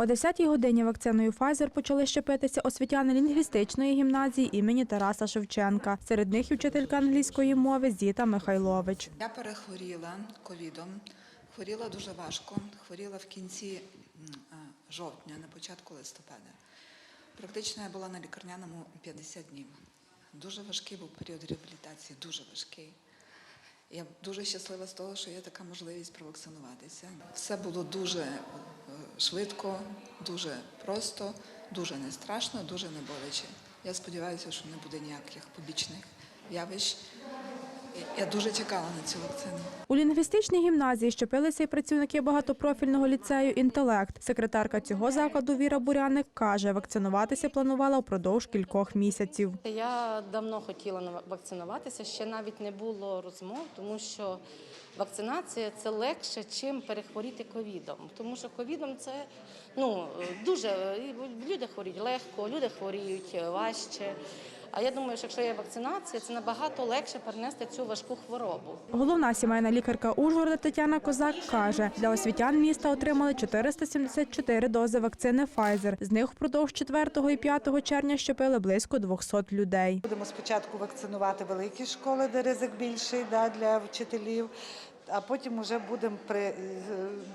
О 10-й годині вакциною Pfizer почали щепитися освітяни лінгвістичної гімназії імені Тараса Шевченка. Серед них вчителька англійської мови Зіта Михайлович. Я перехворіла ковідом, хворіла дуже важко, хворіла в кінці жовтня, на початку листопада. Практично я була на лікарняному 50 днів. Дуже важкий був період реабілітації, дуже важкий. Я дуже щаслива з того, що є така можливість провакцинуватися. Все було дуже е, швидко, дуже просто, дуже не страшно, дуже не боляче. Я сподіваюся, що не буде ніяких побічних явищ. Я дуже чекала на цю вакцину. У лінгвістичній гімназії щепилися і працівники багатопрофільного ліцею «Інтелект». Секретарка цього закладу Віра Буряник каже, вакцинуватися планувала впродовж кількох місяців. Я давно хотіла вакцинуватися, ще навіть не було розмов, тому що вакцинація це легше, чим перехворіти ковідом. Тому що ковідом це ну дуже люди хворіють легко, люди хворіють важче. А я думаю, що якщо є вакцинація, це набагато легше перенести цю важку хворобу. Головна сімейна лікарка Ужгорода Тетяна Козак каже, для освітян міста отримали 474 дози вакцини Pfizer. З них впродовж 4 і 5 червня щепили близько 200 людей. Будемо спочатку вакцинувати великі школи, де ризик більший да, для вчителів. А потім вже будемо при е,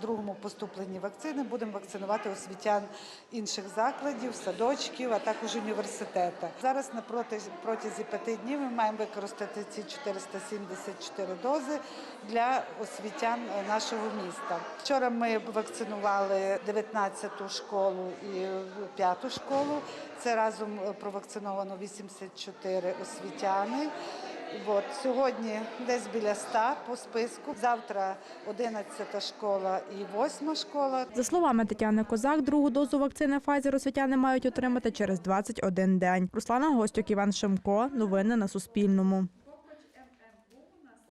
другому поступленні вакцини будемо вакцинувати освітян інших закладів, садочків, а також університету. Зараз на протязі п'яти днів ми маємо використати ці 474 дози для освітян е, нашого міста. Вчора ми вакцинували 19-ту школу і 5-ту школу. Це разом е, провакциновано 84 освітяни. От, сьогодні десь біля 100 по списку. Завтра 11 школа і 8 школа. За словами Тетяни Козак, другу дозу вакцини Pfizer освітяни мають отримати через 21 день. Руслана Гостюк, Іван Шемко. Новини на Суспільному.